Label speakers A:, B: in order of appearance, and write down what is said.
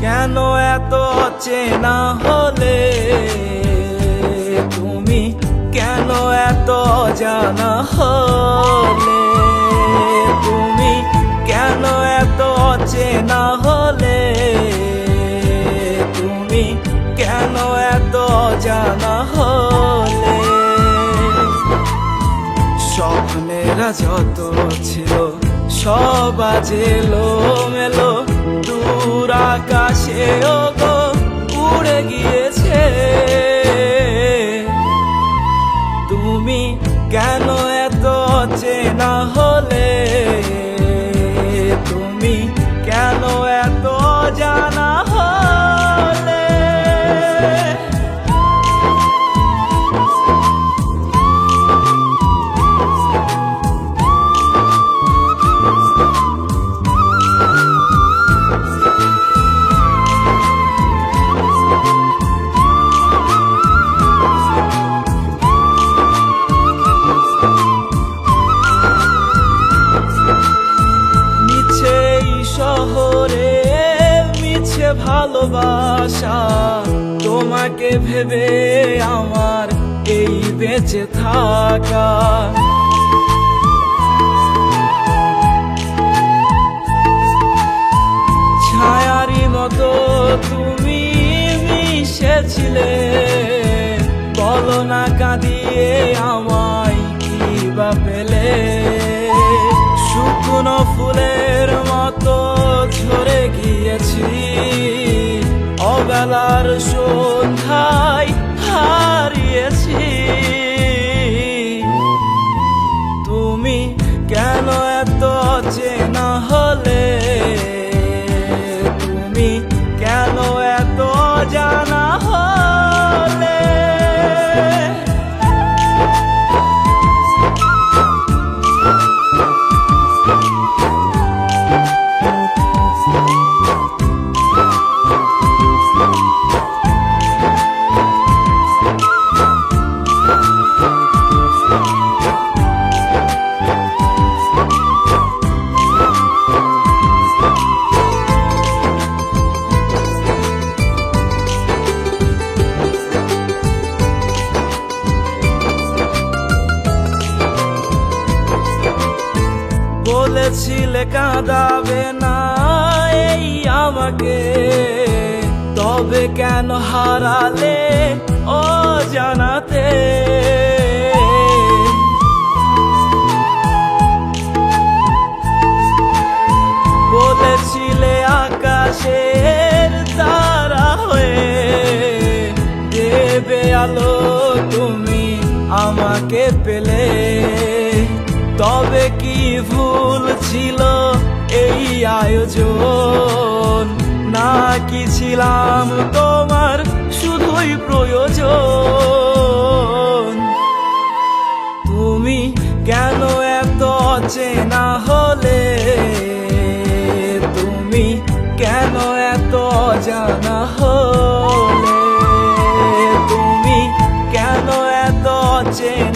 A: কেন এত চেনা হলে? তুমি কেন এত জানা হলে? অচেনা হলে তুমি কেন এত জানা হলে? স্বপ্নেরা যত ছিল, সব আজ এলো মেলো দূর আকাশে গো উড়ে গিয়েছে। তুমি কেন এত চেনা হলে? ভালোবাসা। তোমাকে ভেবে আমার এই বেঁচে থাকা। ছায়ারি মতো তুমি মিশেছিলে। বলো না কাঁদিয়ে আমায় হলে বলেছিলে কাঁদাবে না এই আমাকে। তবে কেন হারালে ও জানাতে বলেছিলে আকাশের তারা হয়ে দেবে আলো তুমি আমাকে পেলে। তবে কি ভুল ছিল এই আয়োজন? না কি ছিলাম তোমার শুধুই প্রয়োজন? তুমি কেন এত চেনা হলে? তুমি কেন এত জানা হলে? তুমি কেন এত চেনা